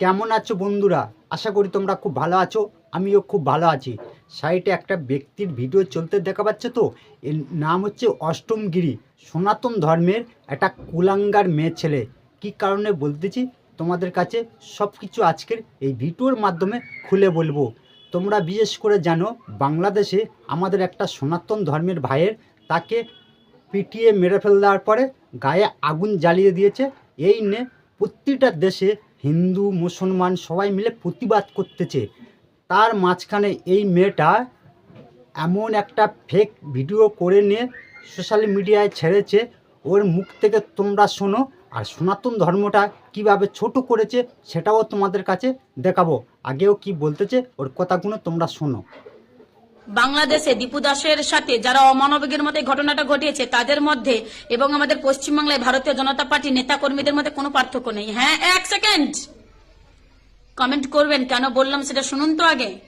কেমন আছো বন্ধুরা? আশা করি তোমরা খুব ভালো আছো, আমিও খুব ভালো আছি। সাইটে একটা ব্যক্তির ভিডিও চলতে দেখা পাচ্ছে তো, এর নাম হচ্ছে অষ্টমগিরি, সনাতন ধর্মের একটা কুলাঙ্গার মেয়ে ছেলে। কী কারণে বলতেছি? তোমাদের কাছে সব কিছু আজকের এই ভিডিওর মাধ্যমে খুলে বলব। তোমরা বিশেষ করে জানো, বাংলাদেশে আমাদের একটা সনাতন ধর্মের ভাইয়ের, তাকে পিটিয়ে মেরে ফেল দেওয়ার পরে গায়ে আগুন জ্বালিয়ে দিয়েছে। এই নিয়ে প্রতিটা দেশে হিন্দু, মুসলমান সবাই মিলে প্রতিবাদ করতেছে। তার মাঝখানে এই মেয়েটা এমন একটা ফেক ভিডিও করে নিয়ে সোশ্যাল মিডিয়ায় ছেড়েছে। ওর মুখ থেকে তোমরা শোনো আর সনাতন ধর্মটা কীভাবে ছোট করেছে সেটাও তোমাদের কাছে দেখাবো। আগেও কি বলতেছে ওর কথাগুলো তোমরা শোনো। বাংলাদেশে দীপু দাসের সাথে যারা অমানবিকের মতো ঘটনাটা ঘটিয়েছে, তাদের মধ্যে এবং আমাদের পশ্চিমবাংলায় ভারতীয় জনতা পার্টির নেতা কর্মীদের মধ্যে কোনো পার্থক্য নেই। হ্যাঁ এক সেকেন্ড। কমেন্ট করবেন কেন? বললাম সেটা শুনুন তো আগে।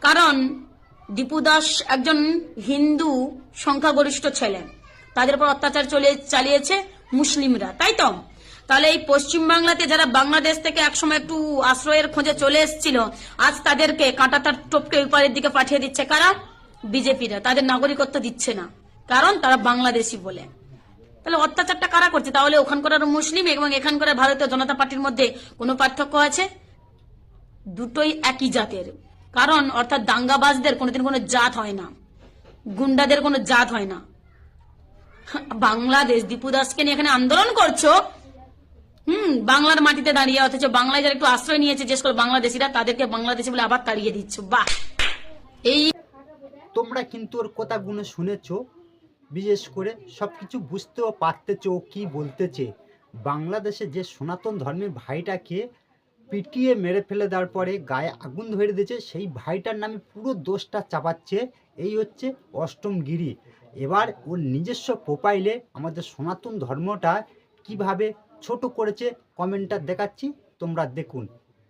কারণ দীপু দাস একজন হিন্দু সংখ্যাগরিষ্ঠ ছেলে। তাদের উপর অত্যাচার চলে, চালিয়েছে মুসলিমরা, তাই তো? তাহলে এই পশ্চিমবাংলাতে যারা বাংলাদেশ থেকে একসময় একটু আশ্রয়ের খোঁজে চলে এসেছিল, আজ তাদেরকে কাঁটাতার টপকে ওপারের দিকে পাঠিয়ে দিচ্ছে কারা? বিজেপিরা। তাদের নাগরিকত্ব দিচ্ছে না। কারণ তারা বাংলাদেশি বলে। তাহলে অত্যাচারটা কারা করছে? তাহলে ওখানকার মুসলিম এবং এখানকার ভারতীয় জনতা পার্টির মধ্যে কোনো পার্থক্য আছে? দুটোই একই জাতের। কারণ অর্থাৎ দাঙ্গাবাজদের কোনোদিন কোনো জাত হয় না। গুন্ডাদের কোনো জাত হয় না। বাংলাদেশ, দীপু দাসকে নিয়ে এখানে আন্দোলন করছ? বাংলার মাটিতে দাঁড়িয়ে, অথচ বাংলায় যারা একটু আশ্রয় নিয়েছে যে সকল বাংলাদেশিরা, তাদেরকে বাংলাদেশি বলে আবার তাড়িয়ে দিচ্ছ। বাহ! এই তোমরা কিন্তু ওর কথাগুলো শুনেছ, বিশেষ করে সব কিছু বুঝতেও পারতেছ ও কী বলতেছে। বাংলাদেশে যে সনাতন ধর্মের ভাইটাকে পিটিয়ে মেরে ফেলে দেওয়ার পরে গায়ে আগুন ধরে দিয়েছে, সেই ভাইটার নামে পুরো দোষটা চাপাচ্ছে, এই হচ্ছে অষ্টমগিরি। এবার ওর নিজস্ব প্রোফাইলে আমাদের সনাতন ধর্মটা কীভাবে ছোট করেছে, কমেন্টটা দেখাচ্ছি, তোমরা দেখুন।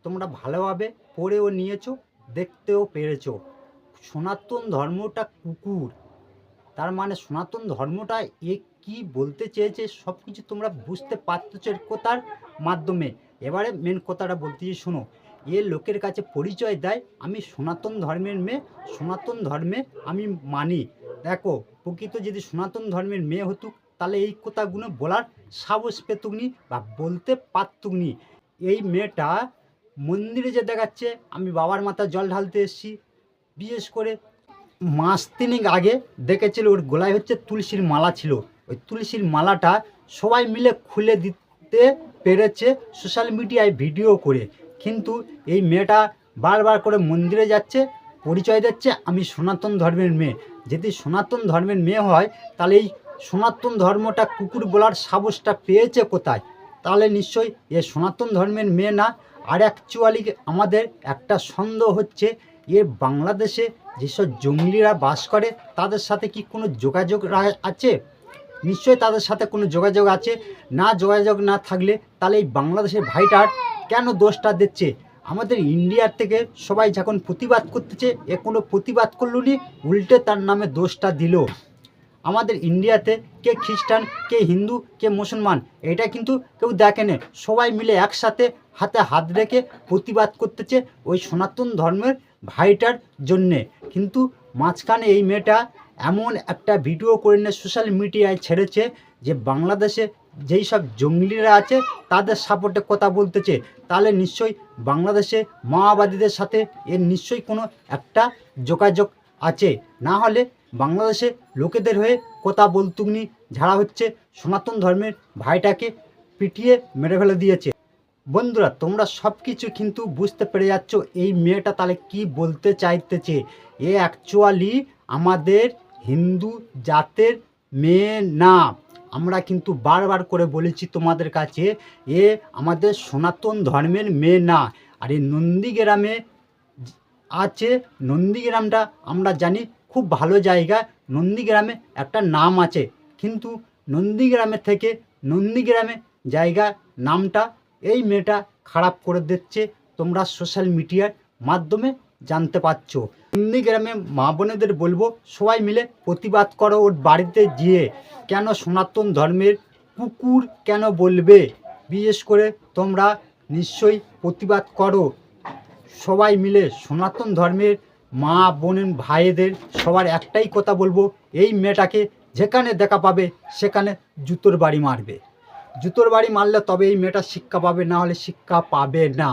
তোমরা ভালোভাবে পড়েও নিয়েছো, দেখতেও পেরেছ। সনাতন ধর্মটা কুকুর। তার মানে সনাতন ধর্মটা এ কি বলতে চেয়েছে সব কিছু তোমরা বুঝতে পারতেছো এর কথার মাধ্যমে। এবারে মেন কথাটা বলতেছি শোনো, এ লোকের কাছে পরিচয় দেয়, আমি সনাতন ধর্মের মেয়ে, সনাতন ধর্মে আমি মানি। দেখো, প্রকৃত যদি সনাতন ধর্মের মেয়ে হতুক তাহলে এই কথাগুলো বলার সাহস পেতুকনি বা বলতে পারতুকনি এই মেয়েটা মন্দিরে যে দেখাচ্ছে, আমি বাবার মাথা জল ঢালতে এসেছি। বিশেষ করে মাস তিনেক আগে দেখেছিল, ওর গলায় হচ্ছে তুলসীর মালা ছিল। ওই তুলসীর মালাটা সবাই মিলে খুলে দিতে পেরেছে সোশ্যাল মিডিয়ায় ভিডিও করে। কিন্তু এই মেয়েটা বারবার করে মন্দিরে যাচ্ছে, পরিচয় দিচ্ছে, আমি সনাতন ধর্মের মেয়ে। যদি সনাতন ধর্মের মেয়ে হয়, তাহলে এই সনাতন ধর্মটা কুকুর বলার সাহসটা পেয়েছে কোথায়? তাহলে নিশ্চয়ই এ সনাতন ধর্মের মেয়ে না? আর অ্যাকচুয়ালি আমাদের একটা সন্দেহ হচ্ছে, এ বাংলাদেশে যেসব জঙ্গলিরা বাস করে, তাদের সাথে কি কোনো যোগাযোগ আছে? নিশ্চয়ই তাদের সাথে কোনো যোগাযোগ আছে। না যোগাযোগ না থাকলে তাহলে এই বাংলাদেশের ভাইটার কেন দোষটা দিচ্ছে? আমাদের ইন্ডিয়ার থেকে সবাই যখন প্রতিবাদ করতেছে, এ কোনো প্রতিবাদ করল উল্টে তার নামে দোষটা দিল। আমাদের ইন্ডিয়াতে কে খ্রিস্টান, কে হিন্দু, কে মুসলমান, এটা কিন্তু কেউ দেখে না সবাই মিলে একসাথে হাতে হাত রেখে প্রতিবাদ করতেছে ওই সনাতন ধর্মের ভাইটার জন্যে। কিন্তু মাঝখানে এই মেয়েটা এমন একটা ভিডিও করে নিয়ে সোশ্যাল মিডিয়ায় ছেড়েছে যে বাংলাদেশে যেই সব জঙ্গলিরা আছে তাদের সাপোর্টে কথা বলতেছে। তাহলে নিশ্চয়ই বাংলাদেশে মাওবাদীদের সাথে এর নিশ্চয়ই কোনো একটা যোগাযোগ আছে। না হলে বাংলাদেশে লোকেদের হয়ে কথা বলতুকনি যারা হচ্ছে সনাতন ধর্মের ভাইটাকে পিটিয়ে মেরে ফেলে দিয়েছে। বন্ধুরা, তোমরা সব কিছু কিন্তু বুঝতে পেরে যাচ্ছ এই মেয়েটা তাহলে কি বলতে চাইতেছে। এ অ্যাকচুয়ালি আমাদের হিন্দু জাতের মেয়ে না। আমরা কিন্তু বারবার করে বলেছি তোমাদের কাছে, এ আমাদের সনাতন ধর্মের মেয়ে না। আর এই নন্দীগ্রামে আছে, নন্দীগ্রামটা আমরা জানি খুব ভালো জায়গা, নন্দীগ্রামে একটা নাম আছে। কিন্তু নন্দীগ্রামের থেকে নন্দীগ্রামে জায়গা নামটা, এই মেয়েটা খারাপ করে দিচ্ছে তোমরা সোশ্যাল মিডিয়ার মাধ্যমে জানতে পারছ। নন্দীগ্রামে মা বোনেদের বলব, সবাই মিলে প্রতিবাদ করো ওর বাড়িতে গিয়ে। কেন সনাতন ধর্মের কুকুর কেন বলবে? বিশেষ করে তোমরা নিশ্চয়ই প্রতিবাদ করো। সবাই মিলে সনাতন ধর্মের মা বোনের ভাইদের সবার একটাই কথা বলব, এই মেয়েটাকে যেখানে দেখা পাবে, সেখানে জুতোর বাড়ি মারবে। জুতোর বাড়ি মারলে তবে এই মেয়েটা শিক্ষা পাবে, না হলে শিক্ষা পাবে না।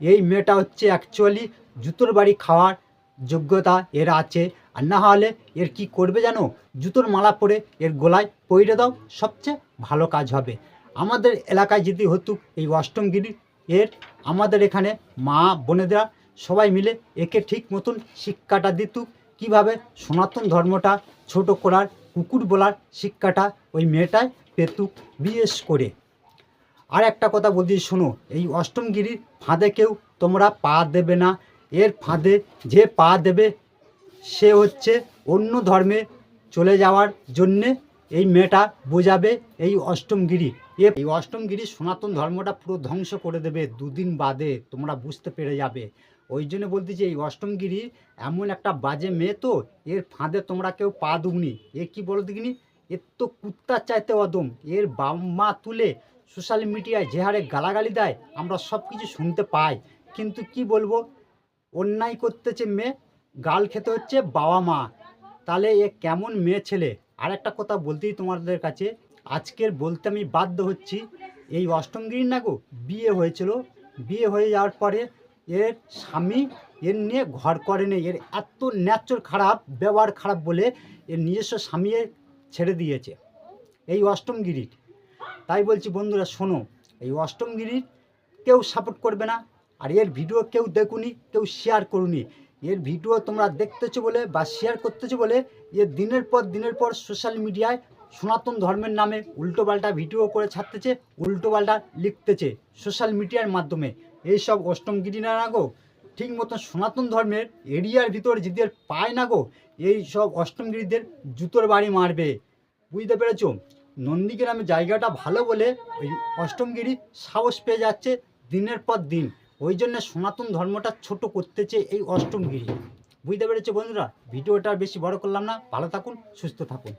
এই মেয়েটা হচ্ছে অ্যাকচুয়ালি জুতোর বাড়ি খাওয়ার যোগ্যতা এর আছে, আর না হলে এর কি করবে জানো? জুতোর মালা পরে এর গলায় পইরে দাও, সবচেয়ে ভালো কাজ হবে। আমাদের এলাকায় যদি হতো এই অষ্টমগিরি, এর আমাদের এখানে মা বোনেরা সবাই মিলে একে ঠিক মতন শিক্ষাটা দিত। কীভাবে সনাতন ধর্মটা ছোট করার, কুকুর বলার শিক্ষাটা ওই মেয়েটাই পেতুক বিশেষ করে। আর একটা কথা বলছি, শোনো, এই অষ্টমগিরির ফাঁদে কেউ তোমরা পা দেবে না। এর ফাঁদে যে পা দেবে, সে হচ্ছে অন্য ধর্মে চলে যাওয়ার জন্যে এই মেয়েটা বোঝাবে এই অষ্টমগিরি। এ এই অষ্টমগিরি সনাতন ধর্মটা পুরো ধ্বংস করে দেবে, দুদিন বাদে তোমরা বুঝতে পেরে যাবে। ওই জন্য বলতেছি এই অষ্টমগিরি এমন একটা বাজে মেয়ে তো, এর ফাঁদে তোমরা কেউ পা দুগনি এ কি বলো দেখিনি এর তো কুত্তার চাইতে অদম। এর বাম্মা তুলে সোশ্যাল মিডিয়ায় যে হারে গালাগালি দেয়, আমরা সব কিছু শুনতে পাই। কিন্তু কি বলব? অন্যায় করতেছে মেয়ে, গাল খেতে হচ্ছে বাবা মা তাহলে এ কেমন মেয়ে ছেলে? আর একটা কথা বলতেই তোমাদের কাছে আজকের বলতে আমি বাধ্য হচ্ছি। এই অষ্টমগিরি না গো বিয়ে হয়েছিল। বিয়ে হয়ে যাওয়ার পরে এর স্বামী এর নিয়ে ঘর করে নেই। এর এত ন্যাচর খারাপ, ব্যবহার খারাপ বলে এর নিজস্ব স্বামী ছেড়ে দিয়েছে এই অষ্টমগিরির। তাই বলছি, বন্ধুরা, শোনো, এই অষ্টমগিরির কেউ সাপোর্ট করবে না। আর এর ভিডিও কেউ দেখুনি, কেউ শেয়ার করুনি। এর ভিডিও তোমরা দেখতেছো বলে বা শেয়ার করতেছো বলে এর দিনের পর দিনের পর সোশ্যাল মিডিয়ায় সনাতন ধর্মের নামে উল্টোপাল্টা ভিডিও করে ছাড়তেছে উল্টোপাল্টা লিখতেছে সোশ্যাল মিডিয়ার মাধ্যমে। এইসব অষ্টমগিরি না গো? ঠিক মতন সনাতন ধর্মের এরিয়ার ভিতর যেদের পায় না গো, এই সব অষ্টমগিরিদের জুতোর বাড়ি মারবে। বুঝতে পেরেছ? নন্দীগ্রামে জায়গাটা ভালো বলে ওই অষ্টমগিরি সাহস পেয়ে যাচ্ছে দিনের পর দিন। ওই জন্য সনাতন ধর্মটা ছোট করতেছে এই অষ্টমগিরি বুঝতে পেরেছ বন্ধুরা? ভিডিওটা বেশি বড় করলাম না। ভালো থাকুন, সুস্থ থাকুন।